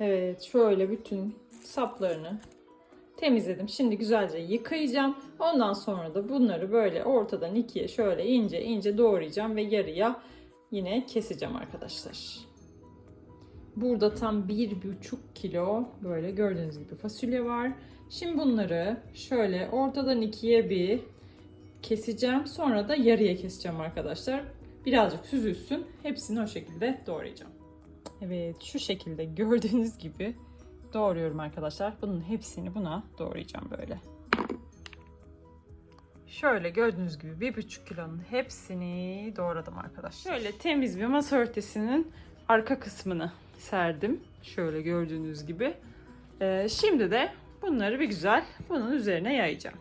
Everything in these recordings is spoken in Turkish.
Evet şöyle bütün saplarını temizledim. Şimdi güzelce yıkayacağım. Ondan sonra da bunları böyle ortadan ikiye şöyle ince ince doğrayacağım ve yarıya yine keseceğim arkadaşlar. Burada tam bir buçuk kilo böyle gördüğünüz gibi fasulye var. Şimdi bunları şöyle ortadan ikiye bir keseceğim. Sonra da yarıya keseceğim arkadaşlar. Birazcık süzülsün. Hepsini o şekilde doğrayacağım. Evet şu şekilde gördüğünüz gibi doğruyorum arkadaşlar. Bunun hepsini buna doğrayacağım böyle. Şöyle gördüğünüz gibi bir buçuk kilonun hepsini doğradım arkadaşlar. Şöyle temiz bir masa örtüsünün arka kısmını serdim. Şöyle gördüğünüz gibi. Ee, şimdi de bunları bir güzel bunun üzerine yayacağım.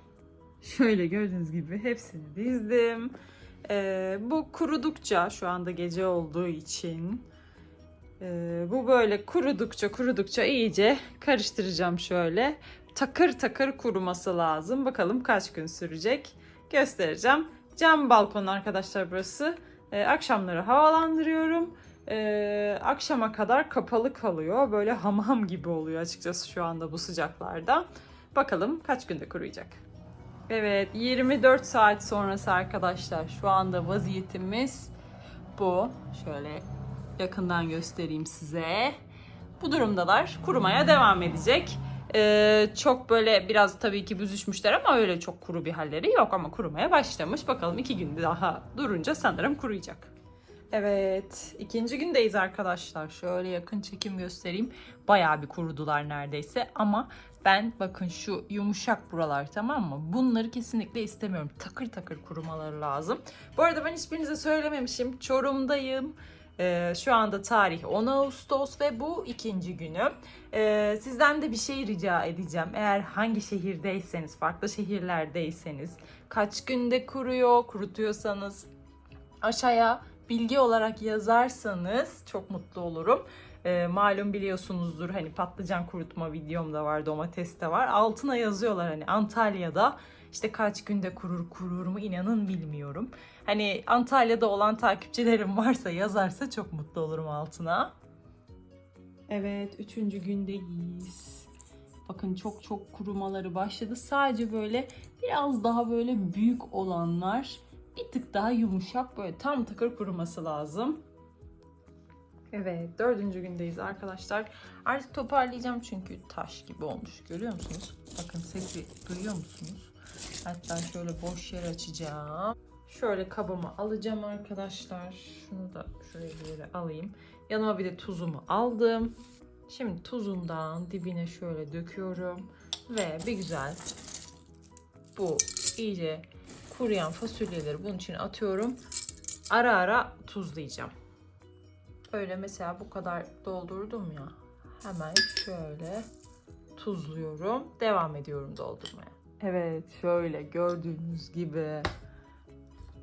Şöyle gördüğünüz gibi hepsini dizdim. Ee, bu kurudukça şu anda gece olduğu için ee, bu böyle kurudukça kurudukça iyice karıştıracağım şöyle. Takır takır kuruması lazım. Bakalım kaç gün sürecek. Göstereceğim. Cam balkon arkadaşlar burası. Ee, akşamları havalandırıyorum. Ee, akşama kadar kapalı kalıyor. Böyle hamam gibi oluyor açıkçası şu anda bu sıcaklarda. Bakalım kaç günde kuruyacak. Evet 24 saat sonrası arkadaşlar şu anda vaziyetimiz bu. Şöyle yakından göstereyim size. Bu durumdalar. Kurumaya devam edecek. Ee, çok böyle biraz tabii ki büzüşmüşler ama öyle çok kuru bir halleri yok ama kurumaya başlamış. Bakalım iki gün daha durunca sanırım kuruyacak. Evet, ikinci gündeyiz arkadaşlar. Şöyle yakın çekim göstereyim. Bayağı bir kurudular neredeyse ama ben bakın şu yumuşak buralar tamam mı? Bunları kesinlikle istemiyorum. Takır takır kurumaları lazım. Bu arada ben hiçbirinize söylememişim. Çorum'dayım. Ee, şu anda tarih 10 Ağustos ve bu ikinci günüm. Ee, sizden de bir şey rica edeceğim. Eğer hangi şehirdeyseniz, farklı şehirlerdeyseniz, kaç günde kuruyor, kurutuyorsanız aşağıya bilgi olarak yazarsanız çok mutlu olurum. Ee, malum biliyorsunuzdur hani patlıcan kurutma videom da var, domates de var. Altına yazıyorlar hani Antalya'da işte kaç günde kurur kurur mu inanın bilmiyorum. Hani Antalya'da olan takipçilerim varsa yazarsa çok mutlu olurum altına. Evet, üçüncü gündeyiz. Bakın çok çok kurumaları başladı. Sadece böyle biraz daha böyle büyük olanlar bir tık daha yumuşak böyle tam takır kuruması lazım. Evet dördüncü gündeyiz arkadaşlar. Artık toparlayacağım çünkü taş gibi olmuş görüyor musunuz? Bakın sesi duyuyor musunuz? Hatta şöyle boş yer açacağım. Şöyle kabımı alacağım arkadaşlar. Şunu da şuraya bir yere alayım. Yanıma bir de tuzumu aldım. Şimdi tuzundan dibine şöyle döküyorum. Ve bir güzel bu iyice kuruyan fasulyeleri bunun içine atıyorum. Ara ara tuzlayacağım. Öyle mesela bu kadar doldurdum ya. Hemen şöyle tuzluyorum. Devam ediyorum doldurmaya. Evet şöyle gördüğünüz gibi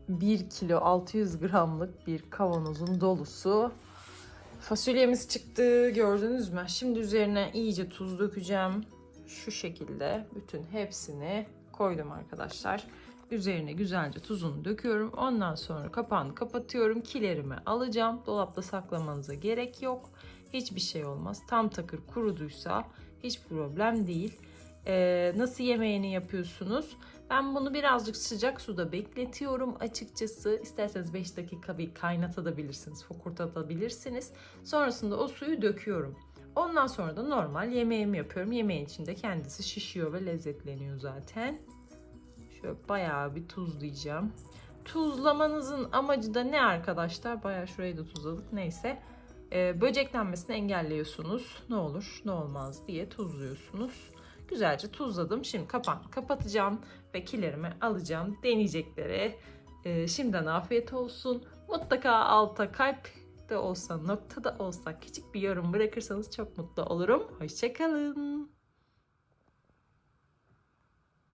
1 kilo 600 gramlık bir kavanozun dolusu fasulyemiz çıktı gördünüz mü? Şimdi üzerine iyice tuz dökeceğim. Şu şekilde bütün hepsini koydum arkadaşlar. Üzerine güzelce tuzunu döküyorum. Ondan sonra kapağını kapatıyorum. Kilerimi alacağım. Dolapta saklamanıza gerek yok. Hiçbir şey olmaz. Tam takır kuruduysa hiç problem değil. Ee, nasıl yemeğini yapıyorsunuz? Ben bunu birazcık sıcak suda bekletiyorum açıkçası. İsterseniz 5 dakika bir kaynatabilirsiniz, fokurdatabilirsiniz. Sonrasında o suyu döküyorum. Ondan sonra da normal yemeğimi yapıyorum. Yemeğin içinde kendisi şişiyor ve lezzetleniyor zaten. Şöyle bayağı bir tuzlayacağım. Tuzlamanızın amacı da ne arkadaşlar? Bayağı şurayı da tuzladık. Neyse. Ee, böceklenmesini engelliyorsunuz. Ne olur ne olmaz diye tuzluyorsunuz. Güzelce tuzladım. Şimdi kapağını kapatacağım ve kilerimi alacağım. Deneyeceklere e, şimdiden afiyet olsun. Mutlaka alta kalp de olsa, nokta da olsa küçük bir yorum bırakırsanız çok mutlu olurum. Hoşçakalın.